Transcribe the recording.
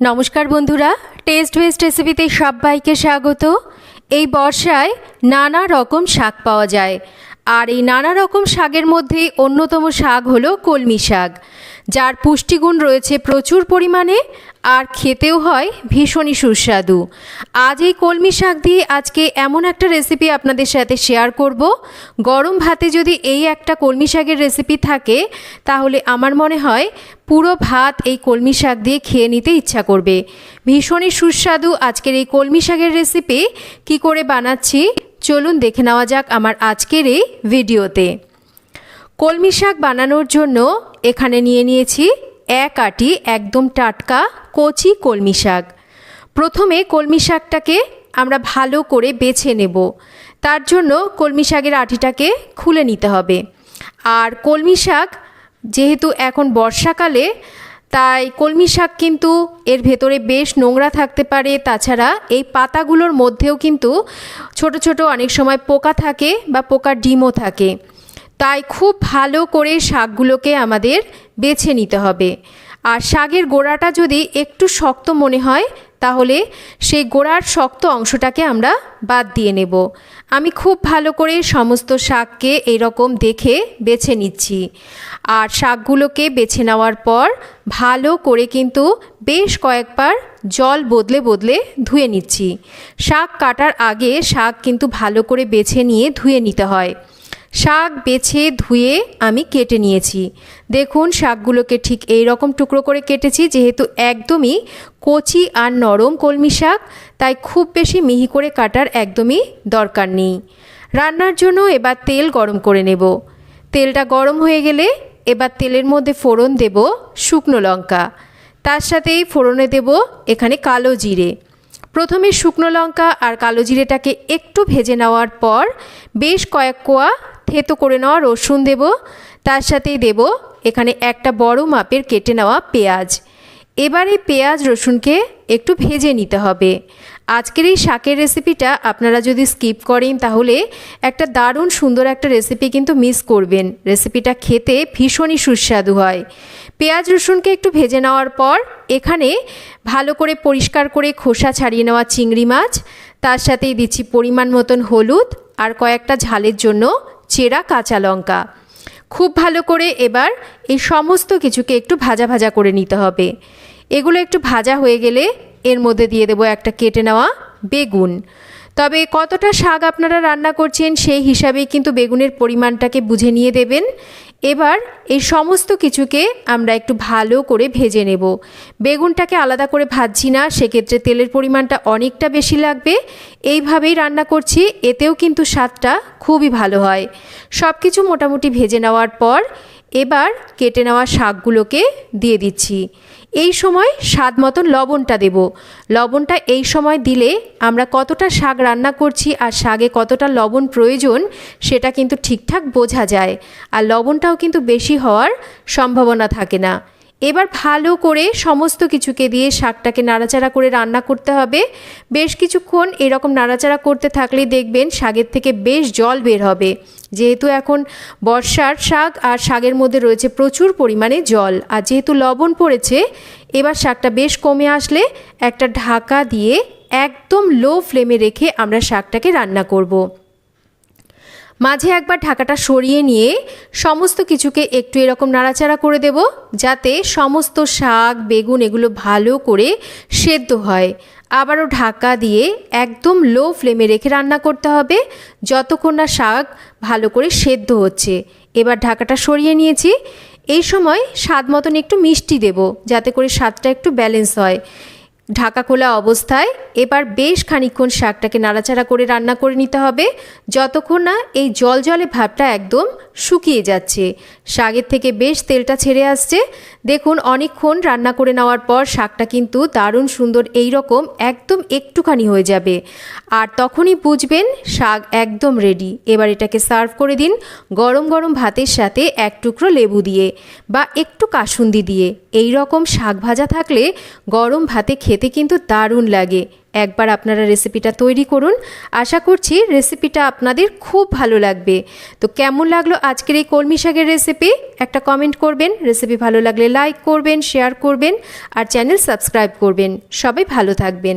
নমস্কার বন্ধুরা test West রেসিপিতে সবাইকে স্বাগত। এই বর্ষায় নানা রকম শাক পাওয়া যায়। আর এই নানা রকম শাকের মধ্যে অন্যতম শাক হলো কলমি শাক। যার পুষ্টিগুণ রয়েছে প্রচুর পরিমাণে আর খেতেও হয় ভীষণই সুস্বাদু। আজ এই কলমি শাক দিয়ে আজকে এমন একটা রেসিপি আপনাদের সাথে শেয়ার করব। গরম ভাতে যদি এই একটা কলমি শাকের রেসিপি থাকে, তাহলে আমার মনে হয় পুরো ভাত এই কলমি শাক দিয়ে খেয়ে নিতে ইচ্ছা করবে। ভীষণই সুস্বাদু আজকের এই কলমি শাকের রেসিপি কি করে বানাচ্ছি? চলুন দেখে নেওয়া যাক আমার আজকের এই ভিডিওতে কলমি শাক বানানোর জন্য এখানে নিয়ে নিয়েছি এক আটি একদম টাটকা কচি কলমি শাক। প্রথমে কলমি শাকটাকে আমরা ভালো করে বেছে নেব। তার জন্য কলমি শাকের আটিটাকে খুলে নিতে হবে। আর কলমি শাক যেহেতু এখন বর্ষাকালে, তাই কলমি শাক কিন্তু এর ভেতরে বেশ নোংরা থাকতে পারে। তাছাড়া এই পাতাগুলোর মধ্যেও কিন্তু ছোট ছোট অনেক সময় পোকা থাকে বা পোকার ডিমও থাকে। তাই খুব ভালো করে শাকগুলোকে আমাদের বেছে নিতে হবে। আর শাকের গোড়াটা যদি একটু শক্ত মনে হয়, তাহলে সেই গোড়ার শক্ত অংশটাকে আমরা বাদ দিয়ে নেব। আমি খুব ভালো করে সমস্ত শাককে এরকম দেখে বেছে নিচ্ছি। আর শাকগুলোকে বেছে নেওয়ার পর ভালো করে কিন্তু বেশ কয়েকবার জল বদলে বদলে ধুয়ে নিচ্ছি। শাক কাটার আগে শাক কিন্তু ভালো করে বেছে নিয়ে ধুয়ে নিতে হয়। শাক বেছে ধুয়ে আমি কেটে নিয়েছি। দেখুন, শাকগুলোকে ঠিক এই রকম টুকরো করে কেটেছি, যেহেতু একদমই কচি আর নরম কলমি শাক, তাই খুব বেশি মিহি করে কাটার একদমই দরকার নেই। রান্নার জন্য এবার তেল গরম করে নেব। তেলটা গরম হয়ে গেলে এবার তেলের মধ্যে ফোড়ন দেব শুকনো লঙ্কা। তার সাথেই ফোড়নে দেব এখানে কালো জিরে। প্রথমে শুকনো লঙ্কা আর কালো জিরেটাকে একটু ভেজে নেওয়ার পর বেশ কয়েক কোয়া থেতো করে নেওয়া রসুন দেব, তার সাথেই দেব এখানে একটা বড় মাপের কেটে নেওয়া পেঁয়াজ। এবারে পেঁয়াজ রসুনকে একটু ভেজে নিতে হবে। আজকের এই শাকের রেসিপিটা আপনারা যদি স্কিপ করেন তাহলে একটা দারুণ সুন্দর একটা রেসিপি কিন্তু মিস করবেন। রেসিপিটা খেতে ভীষণই সুস্বাদু হয়। পেঁয়াজ রসুনকে একটু ভেজে নেওয়ার পর এখানে ভালো করে পরিষ্কার করে খোসা ছাড়িয়ে নেওয়া চিংড়ি মাছ, তার সাথেই দিচ্ছি পরিমাণ মতন হলুদ আর কয়েকটা ঝালের জন্য চেরা কাঁচা লঙ্কা। খুব ভালো করে এবার এই সমস্ত কিছুকে একটু ভাজা ভাজা করে নিতে হবে। এগুলো একটু ভাজা হয়ে গেলে এর মধ্যে দিয়ে দেবো একটা কেটে নেওয়া বেগুন। তবে কতটা শাক আপনারা রান্না করছেন সেই হিসাবেই কিন্তু বেগুনের পরিমাণটাকে বুঝে নিয়ে দেবেন। এবার এই সমস্ত কিছুকে আমরা একটু ভালো করে ভেজে নেব। বেগুনটাকে আলাদা করে ভাজছি না, সেক্ষেত্রে তেলের পরিমাণটা অনেকটা বেশি লাগবে। এইভাবেই রান্না করছি, এতেও কিন্তু স্বাদটা খুবই ভালো হয়। সব কিছু মোটামুটি ভেজে নেওয়ার পর এবার কেটে নেওয়া শাকগুলোকে দিয়ে দিচ্ছি। এই সময় স্বাদ মতন লবণটা দেব। লবণটা এই সময় দিলে আমরা কতটা শাক রান্না করছি আর শাকে কতটা লবণ প্রয়োজন সেটা কিন্তু ঠিকঠাক বোঝা যায়। আর লবণটাও কিন্তু বেশি হওয়ার সম্ভাবনা থাকে না। এবার ভালো করে সমস্ত কিছুকে দিয়ে শাকটাকে নাড়াচাড়া করে রান্না করতে হবে। বেশ কিছুক্ষণ এরকম নাড়াচাড়া করতে থাকলেই দেখবেন শাকের থেকে বেশ জল বের হবে। যেহেতু এখন বর্ষার শাক আর শাকের মধ্যে রয়েছে প্রচুর পরিমাণে জল। আর যেহেতু লবণ পড়েছে, এবার শাকটা বেশ কমে আসলে একটা ঢাকা দিয়ে একদম লো ফ্লেমে রেখে আমরা শাকটাকে রান্না করব। মাঝে একবার ঢাকাটা সরিয়ে নিয়ে সমস্ত কিছুকে একটু এরকম নাড়াচাড়া করে দেব, যাতে সমস্ত শাক, বেগুন এগুলো ভালো করে সেদ্ধ হয়। আবারও ঢাকা দিয়ে একদম লো ফ্লেমে রেখে রান্না করতে হবে, যতক্ষণ না শাক ভালো করে সেদ্ধ হচ্ছে। এবার ঢাকাটা সরিয়ে নিয়েছি। এই সময় স্বাদ মতন একটু মিষ্টি দেব, যাতে করে স্বাদটা একটু ব্যালেন্স হয়। ঢাকা খোলা অবস্থায় এবার বেশ খানিক্ষণ শাকটাকে নাড়াচাড়া করে রান্না করে নিতে হবে। যতক্ষণ না এই জল জলে ভাবটা একদম শুকিয়ে যাচ্ছে। শাকের থেকে বেশ তেলটা ছেড়ে আসছে। দেখুন, অনেকক্ষণ রান্না করে নেওয়ার পর শাকটা কিন্তু দারুণ সুন্দর এই রকম একদম একটুখানি হয়ে যাবে। আর তখনই বুঝবেন শাক একদম রেডি এবার এটাকে সার্ভ করে দিন গরম গরম ভাতের সাথে এক টুকরো লেবু দিয়ে বা একটু কাসুন্দি দিয়ে। এই রকম শাক ভাজা থাকলে গরম ভাতে খেতে খেতে কিন্তু দারুণ লাগে। একবার আপনারা রেসিপিটা তৈরি করুন। আশা করছি রেসিপিটা আপনাদের খুব ভালো লাগবে। তো কেমন লাগল আজকের এই কলমি শাকের রেসিপি একটা কমেন্ট করবেন। রেসিপি ভালো লাগলে লাইক করবেন শেয়ার করবেন, আর চ্যানেল সাবস্ক্রাইব করবেন। সবাই ভালো থাকবেন।